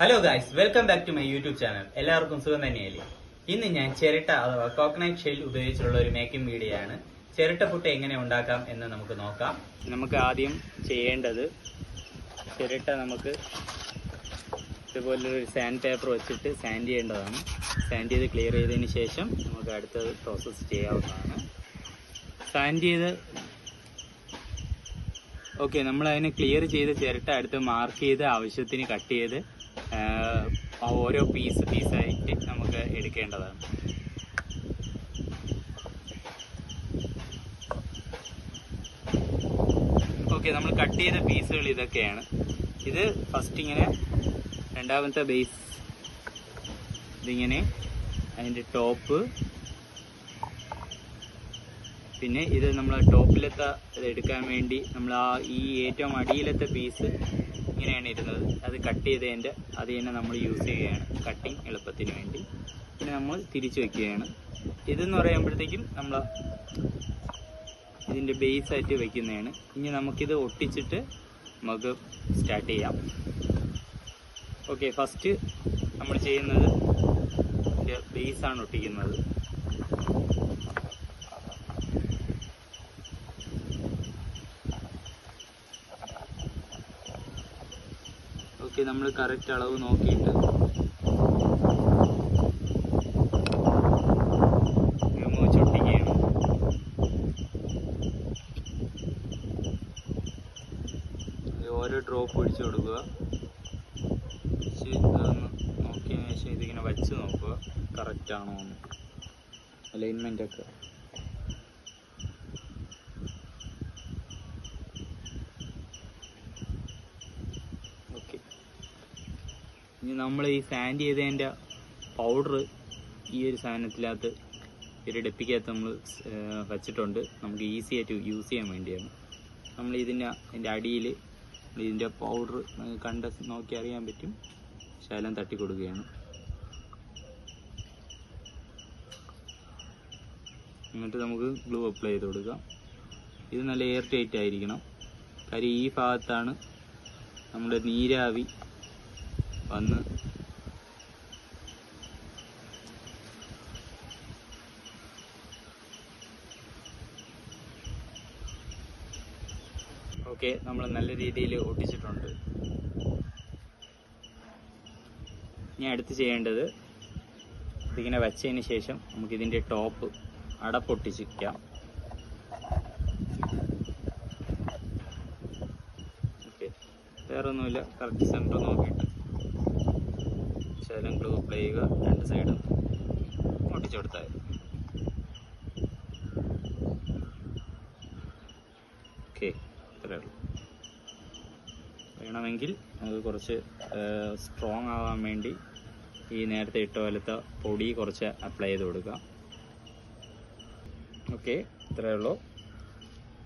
Hello guys welcome back to my YouTube channel എല്ലാവർക്കും സുഖം തന്നെയല്ലേ? ഇന്ന് ഞാൻ ചിരട്ട അഥവാ കോക്കനൈറ്റ് ഷെൽ ഉപയോഗിച്ചുള്ള ഒരു മേക്കിംഗ് വീഡിയോ ആണ്. ചിരട്ട പുട്ട് എങ്ങനെ ഉണ്ടാക്കാം എന്ന് നമുക്ക് നോക്കാം. നമുക്ക് ആദ്യം ചെയ്യേണ്ടത് ചിരട്ട നമുക്ക് ഇതുപോലൊരു സാൻഡ് പേപ്പർ വെച്ചിട്ട് സാൻഡ് ചെയ്യേണ്ടതാണ്. സാൻഡ് ചെയ്ത് ക്ലിയർ ചെയ്തതിന് ശേഷം നമുക്ക് അടുത്തത് പ്രോസസ്സ് ചെയ്യാവുന്നതാണ്. സാൻഡ് ചെയ്ത് ഓക്കെ നമ്മൾ അതിനെ ക്ലിയർ ചെയ്ത് ചിരട്ട അടുത്ത് മാർക്ക് ചെയ്ത് ആവശ്യത്തിന് കട്ട് ചെയ്ത് ഓരോ പീസ് പീസായിട്ട് നമുക്ക് എടുക്കേണ്ടതാണ്. ഓക്കെ നമ്മൾ കട്ട് ചെയ്ത പീസുകൾ ഇതൊക്കെയാണ്. ഇത് ഫസ്റ്റ് ഇങ്ങനെ രണ്ടാമത്തെ ബേസ് ഇതിങ്ങനെ അതിന്റെ ടോപ്പ് പിന്നെ ഇത് നമ്മൾ ടോപ്പിലത്തെ എടുക്കാൻ വേണ്ടി നമ്മൾ ആ ഈ ഏറ്റവും അടിയിലത്തെ പീസ് ഇങ്ങനെയാണ് ഇരുന്നത്. അത് കട്ട് ചെയ്തതിന്റെ അത് തന്നെ നമ്മൾ യൂസ് ചെയ്യുകയാണ്. കട്ടിങ് എളുപ്പത്തിന് വേണ്ടി. പിന്നെ നമ്മൾ തിരിച്ചു വെക്കുകയാണ്. ഇതെന്ന് പറയുമ്പോഴത്തേക്കും നമ്മൾ ഇതിന്റെ ബേസ് ആയിട്ട് വെക്കുന്നതാണ്. ഇനി നമുക്കിത് ഒട്ടിച്ചിട്ട് നമുക്ക് സ്റ്റാർട്ട് ചെയ്യാം. ഓക്കെ ഫസ്റ്റ് നമ്മൾ ചെയ്യുന്നത് ഇതിന്റെ ബേസാണ് ഒട്ടിക്കുന്നത്. ഓക്കെ നമ്മൾ കറക്റ്റ് അളവ് നോക്കിയിട്ട്. ഓരോ ഡ്രോപ്പ് ഒഴിച്ചു കൊടുക്കുക. നോക്കിയതിനു ശേഷം ഇതിങ്ങനെ വച്ച് നോക്കുക. കറക്റ്റ് ആണോ എന്ന്. അലൈൻമെന്റ് ഒക്കെ ഓക്കെ ഇനി നമ്മൾ ഈ സാൻഡ് ചെയ്തതിന്റെ പൗഡർ ഈ ഒരു സാധനത്തിനകത്ത് ഒരു ഡെപ്പിക്കകത്ത് നമ്മൾ വച്ചിട്ടുണ്ട്. നമുക്ക് ഈസി ആയിട്ട് യൂസ് ചെയ്യാൻ വേണ്ടിയാണ്. നമ്മൾ ഇതിന്റെ അതിന്റെ അടിയിൽ ഇതിന്റെ പൗഡർ കണ്ട നോക്കി അറിയാൻ പറ്റും. ശകലം തട്ടി കൊടുക്കുകയാണ് എന്നിട്ട് നമുക്ക് ഗ്ലൂ അപ്ലൈ ചെയ്ത് കൊടുക്കാം ഇത് നല്ല എയർ ടൈറ്റ് ആയിരിക്കണം. കാര്യം ഈ ഭാഗത്താണ് നമ്മുടെ നീരാവി വന്ന്. ഓക്കെ നമ്മൾ നല്ല രീതിയിൽ ഒട്ടിച്ചിട്ടുണ്ട്. ഇനി അടുത്ത് ചെയ്യേണ്ടത് ഇതിങ്ങനെ വെച്ചതിന് ശേഷം നമുക്കിതിന്റെ ടോപ്പ് അടപ്പൊട്ടിച്ചിരിക്കാം. ഓക്കെ വേറെ ഒന്നുമില്ല കറക്റ്റ് സെന്റർ നോക്കിയിട്ട്. ശകലം ഗ്ലൂ അപ്ലൈ ചെയ്യുക. രണ്ട് സൈഡും ഒട്ടിച്ചു കൊടുത്താൽ ഓക്കെ ഇത്രയേ ഉള്ളൂ. വേണമെങ്കിൽ നമുക്ക് കുറച്ച് സ്ട്രോങ് ആവാൻ വേണ്ടി ഈ നേരത്തെ ഇട്ട പോലത്തെ പൊടി കുറച്ച് അപ്ലൈ ചെയ്ത് കൊടുക്കാം. ഓക്കെ ഇത്രയേ ഉള്ളൂ.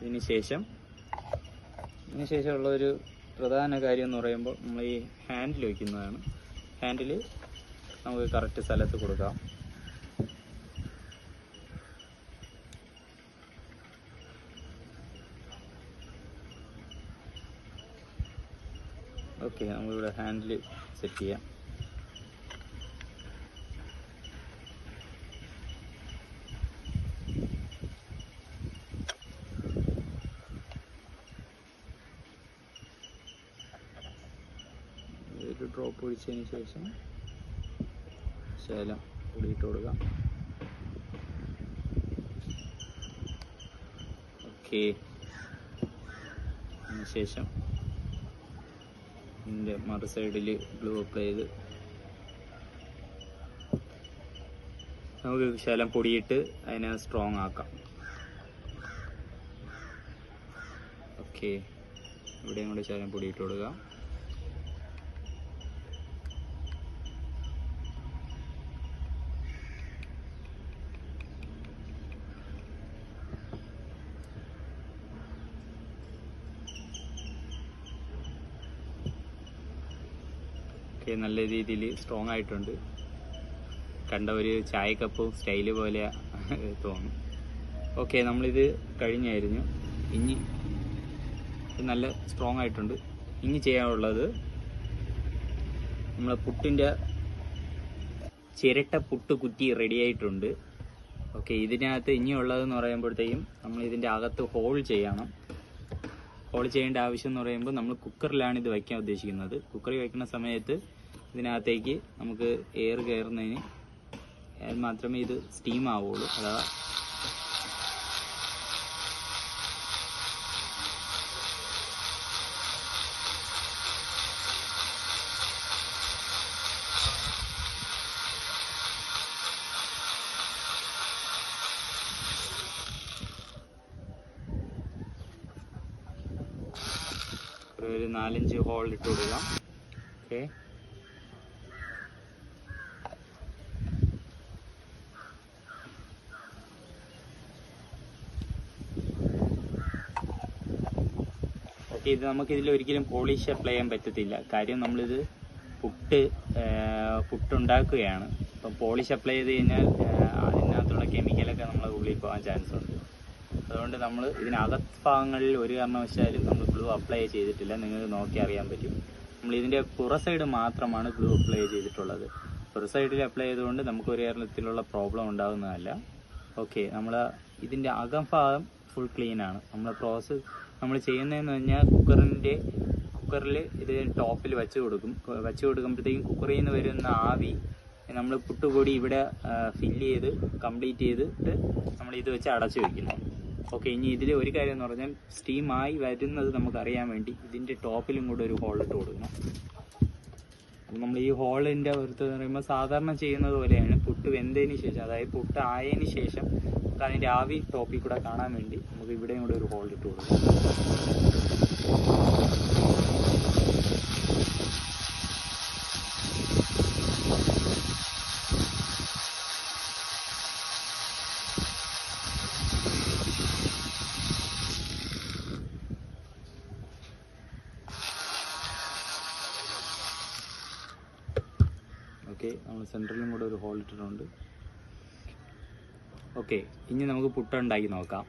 ഇതിന് ശേഷം ഇതിന് ശേഷമുള്ള ഒരു പ്രധാന കാര്യം എന്ന് പറയുമ്പോൾ നമ്മൾ ഈ ഹാൻഡിൽ വയ്ക്കുന്നതാണ് ഹാൻഡിൽ നമുക്ക് കറക്റ്റ് സ്ഥലത്ത് കൊടുക്കാം. ഓക്കെ നമ്മളിവിടെ ഹാൻഡിൽ സെറ്റ് ചെയ്യാം. ഒരു ഡ്രോപ്പ് ഒഴിച്ചതിന് ശേഷം ശേലം പൊടിയിട്ട് കൊടുക്കാം. ഓക്കെ അതിനുശേഷം ഇതിന്റെ മറു സൈഡിൽ ഗ്ലൂ അപ്ലൈ ചെയ്ത് നമുക്ക് ശകലം പൊടിയിട്ട് അതിനെ സ്ട്രോങ് ആക്കാം. ഓക്കെ ഇവിടെയും കൂടെ ശകലം പൊടിയിട്ട് കൊടുക്കാം. ഒക്കെ നല്ല രീതിയിൽ സ്ട്രോങ് ആയിട്ടുണ്ട്. കണ്ട ഒരു ചായ കപ്പും സ്റ്റൈൽ പോലെ തോന്നും ഓക്കെ നമ്മളിത് കഴിഞ്ഞായിരുന്നു. ഇനി നല്ല സ്ട്രോങ് ആയിട്ടുണ്ട്. ഇനി ചെയ്യാനുള്ളത് നമ്മളെ പുട്ടിന്റെ ചിരട്ട പുട്ട് കുറ്റി റെഡി ആയിട്ടുണ്ട്. ഓക്കെ ഇതിനകത്ത് ഇനിയുള്ളതെന്ന് പറയുമ്പോഴത്തേക്കും നമ്മൾ ഇതിന്റെ അകത്ത് ഹോൾ ചെയ്യണം. ഹോൾ ചെയ്യേണ്ട ആവശ്യം എന്ന് പറയുമ്പോൾ നമ്മൾ കുക്കറിലാണ് ഇത് വയ്ക്കാൻ ഉദ്ദേശിക്കുന്നത്. കുക്കറിൽ വയ്ക്കുന്ന സമയത്ത് ഇതിനകത്തേക്ക് നമുക്ക് എയർ കയറുന്നതിന് മാത്രമേ ഇത് സ്റ്റീം ആവുള്ളൂ അതാ ഒരു നാലഞ്ച് ഹോൾ ഇട്ട് കൊടുക്കാം ഓക്കെ ഇത് നമുക്ക് ഇതിൽ ഒരിക്കലും പോളിഷ് അപ്ലൈ ചെയ്യാൻ പറ്റത്തില്ല. കാര്യം നമ്മളിത് പുട്ട് പുട്ടുണ്ടാക്കുകയാണ്. അപ്പം പോളിഷ് അപ്ലൈ ചെയ്ത് കഴിഞ്ഞാൽ അതിനകത്തുള്ള കെമിക്കലൊക്കെ നമ്മളെ ഉള്ളിൽ പോകാൻ ചാൻസ് ഉണ്ട്. അതുകൊണ്ട് നമ്മൾ ഇതിനകത്ത് ഭാഗങ്ങളിൽ ഒരു കാരണവശാലും നമ്മൾ ഗ്ലൂ അപ്ലൈ ചെയ്തിട്ടില്ല. നിങ്ങൾക്ക് നോക്കി അറിയാൻ പറ്റും. നമ്മൾ ഇതിന്റെ പുറ സൈഡ് മാത്രമാണ് ഗ്ലൂ അപ്ലൈ ചെയ്തിട്ടുള്ളത്. പുറ സൈഡിൽ അപ്ലൈ ചെയ്തുകൊണ്ട് നമുക്ക് ഒരു കാരണത്തിലുള്ള പ്രോബ്ലം ഉണ്ടാകുന്നതല്ല. ഓക്കെ നമ്മൾ ഇതിന്റെ അകം ഭാഗം ഫുൾ ആണ് നമ്മൾ പ്രോസസ്സ് നമ്മൾ ചെയ്യുന്നതെന്ന് പറഞ്ഞാൽ കുക്കറിന്റെ കുക്കറിൽ ഇത് ടോപ്പിൽ വെച്ച് കൊടുക്കും. വെച്ച് കൊടുക്കുമ്പോഴത്തേക്കും കുക്കറിൽ നിന്ന് വരുന്ന ആവി നമ്മൾ പുട്ടുപൊടി ഇവിടെ ഫില്ല് ചെയ്ത് കംപ്ലീറ്റ് ചെയ്തിട്ട് നമ്മൾ ഇത് വെച്ച് അടച്ചു വെക്കുന്നു ഓക്കെ ഇനി ഇതിൽ ഒരു കാര്യം എന്ന് പറഞ്ഞാൽ സ്റ്റീമായി വരുന്നത് നമുക്ക് അറിയാൻ വേണ്ടി ഇതിന്റെ ടോപ്പിലും കൂടെ ഒരു ഹോൾ ഇട്ട് കൊടുക്കണം. നമ്മൾ ഈ ഹോളിന്റെ പുറത്ത് എന്ന് പറയുമ്പോൾ സാധാരണ ചെയ്യുന്നത് പോലെയാണ്. പുട്ട് വെന്തതിന് ശേഷം അതായത് പുട്ട് ആയതിന് ശേഷം നമുക്ക് അതിന്റെ ആവി ടോപ്പിൽ കൂടെ കാണാൻ വേണ്ടി നമുക്ക് ഇവിടെയും കൂടെ ഒരു ഹോൾഡ് ഇട്ട് കൊടുക്കാം. ഓക്കെ നമ്മൾ സെൻട്രലും കൂടെ ഒരു ഹോൾ ഇട്ടിട്ടുണ്ട്. ഓക്കെ ഇനി നമുക്ക് പുട്ട് ഉണ്ടാക്കി നോക്കാം.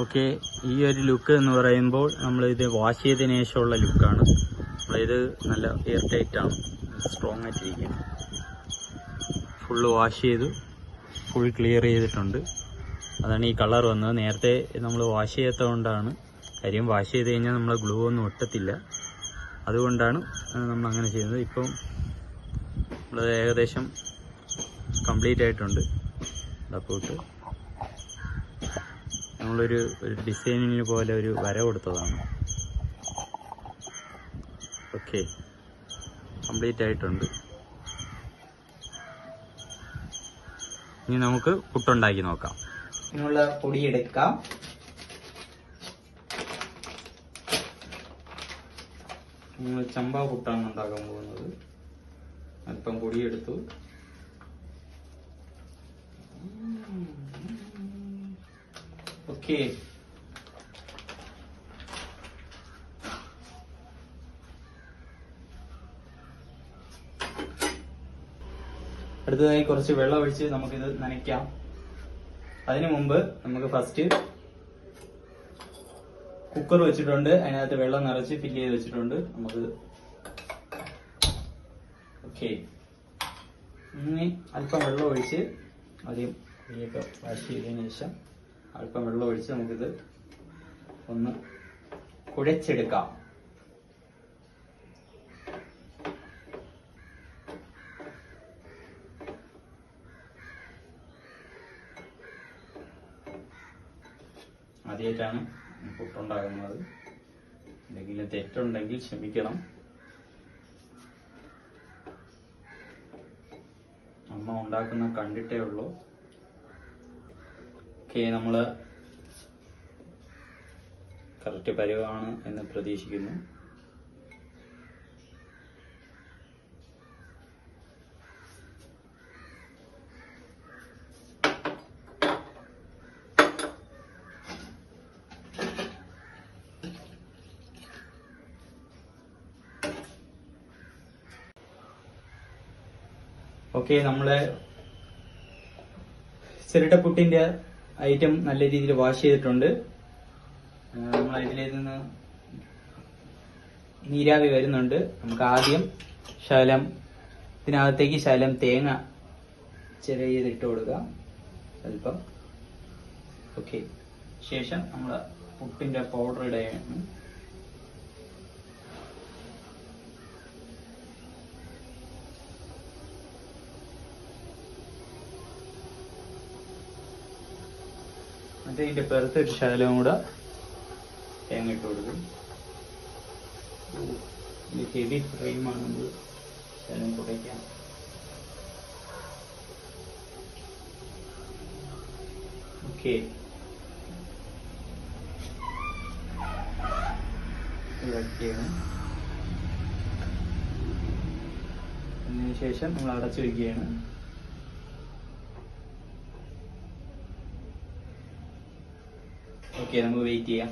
ഓക്കെ ഈ ഒരു ലുക്ക് എന്ന് പറയുമ്പോൾ നമ്മളിത് വാഷ് ചെയ്തതിന് ശേഷമുള്ള ലുക്കാണ് നമ്മളിത് നല്ല എയർ ടൈറ്റാണ് സ്ട്രോങ് ആയിട്ടിരിക്കുകയാണ് ഫുള്ള് വാഷ് ചെയ്തു. ഫുൾ ക്ലിയർ ചെയ്തിട്ടുണ്ട്. അതാണ് ഈ കളർ വന്നത്. നേരത്തെ നമ്മൾ വാഷ് ചെയ്യാത്തതുകൊണ്ടാണ് കാര്യം വാഷ് ചെയ്ത് കഴിഞ്ഞാൽ നമ്മളെ ഗ്ലൂ ഒന്നും ഒട്ടത്തില്ല. അതുകൊണ്ടാണ് നമ്മൾ അങ്ങനെ ചെയ്യുന്നത്. ഇപ്പം നമ്മളത് ഏകദേശം കംപ്ലീറ്റ് ആയിട്ടുണ്ട്. ഡപ്പോട്ട് നമ്മളൊരു ഡിസൈനിങ്ങിന് പോലെ ഒരു വര കൊടുത്തതാണ്. ഓക്കെ. കംപ്ലീറ്റ് ആയിട്ടുണ്ട്. ഇനി നമുക്ക് പുട്ടുണ്ടാക്കി നോക്കാം. ഇതിനുള്ള പൊടി എടുക്കാം. നമ്മൾ ചമ്പ പുട്ടാണ് ഉണ്ടാക്കാൻ പോകുന്നത്. അല്പം പൊടിയെടുത്തു ഓക്കെ അടുത്തതായി കുറച്ച് വെള്ളം ഒഴിച്ച് നമുക്കിത് നനയ്ക്കാം. അതിനു മുമ്പ് നമുക്ക് ഫസ്റ്റ് കുക്കർ വെച്ചിട്ടുണ്ട്. അതിനകത്ത് വെള്ളം നിറച്ച് ഫില്ല് ചെയ്ത് വെച്ചിട്ടുണ്ട്. നമുക്ക് ഓക്കെ ഇനി അല്പം വെള്ളം ഒഴിച്ച് ആദ്യം വാഷ് ചെയ്തതിനു ശേഷം അല്പം വെള്ളം ഒഴിച്ച് നമുക്കിത് ഒന്ന് കുഴച്ചെടുക്കാം. ആദ്യമായിട്ടാണ് പുട്ടുണ്ടാകുന്നത് എന്തെങ്കിലും തെറ്റുണ്ടെങ്കിൽ ക്ഷമിക്കണം. അമ്മ ഉണ്ടാക്കുന്ന കണ്ടിട്ടേ ഉള്ളൂ. ഓക്കെ നമ്മൾ കറക്റ്റ് പരുവാണ് എന്ന് പ്രതീക്ഷിക്കുന്നു. ഓക്കെ നമ്മളെ ചിരട്ടപ്പുട്ടിന്റെ ഐറ്റം നല്ല രീതിയിൽ വാഷ് ചെയ്തിട്ടുണ്ട്. നമ്മൾ ഇതിൽ നിന്ന് നീരാവി വരുന്നുണ്ട്. നമുക്ക് ആദ്യം ശകലം ഇതിനകത്തേക്ക് ശകലം തേങ്ങ ചെറിയത് ഇട്ട് കൊടുക്കുക അല്പം. ഓക്കെ ശേഷം നമ്മൾ പുട്ടിന്റെ പൗഡർ ഇടുകയാണ്. ഇതിന്റെ പുറത്ത് ഒരു ശകലവും കൂടെ തേങ്ങ ഇട്ട് കൊടുക്കും. ഇത് ഹെവി ഫ്രെയിമാണ് നമ്മൾ ശകലം കുറയ്ക്കാം ഓക്കെ. ഇതൊക്കെയാണ്. അതിനുശേഷം നമ്മൾ അടച്ചു വയ്ക്കുകയാണ് ഓക്കെ നമുക്ക് വെയിറ്റ് ചെയ്യാം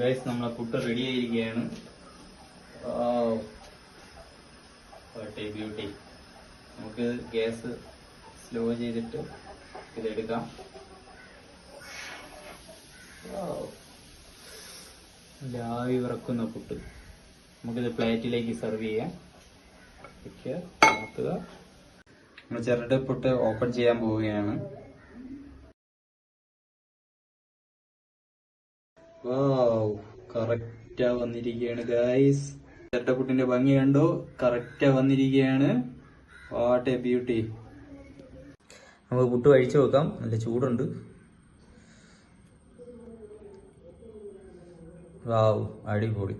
ഗൈസ് നമ്മളെ പുട്ട് റെഡി ആയിരിക്കുകയാണ്. ബ്യൂട്ടി നമുക്ക് ഗ്യാസ് സ്ലോ ചെയ്തിട്ട് ഇതെടുക്കാം. ആവി വിറക്കുന്ന പുട്ട്. നമുക്കിത് പ്ലേറ്റിലേക്ക് സെർവ് ചെയ്യാം. വെക്കുക നോക്കുക നമ്മൾ ചെറുടെ പുട്ട് ഓപ്പൺ ചെയ്യാൻ പോവുകയാണ്. കറക്റ്റാ വന്നിരിക്കുകയാണ് ഗായ്സ് ചിരട്ടപ്പുട്ടിന്റെ ഭംഗി കണ്ടോ? കറക്റ്റാ വന്നിരിക്കുകയാണ് വാട്ട് എ ബ്യൂട്ടി നമുക്ക് പുട്ട് കഴിച്ചു നോക്കാം നല്ല ചൂടുണ്ട്. വാവ് അടിപൊളി.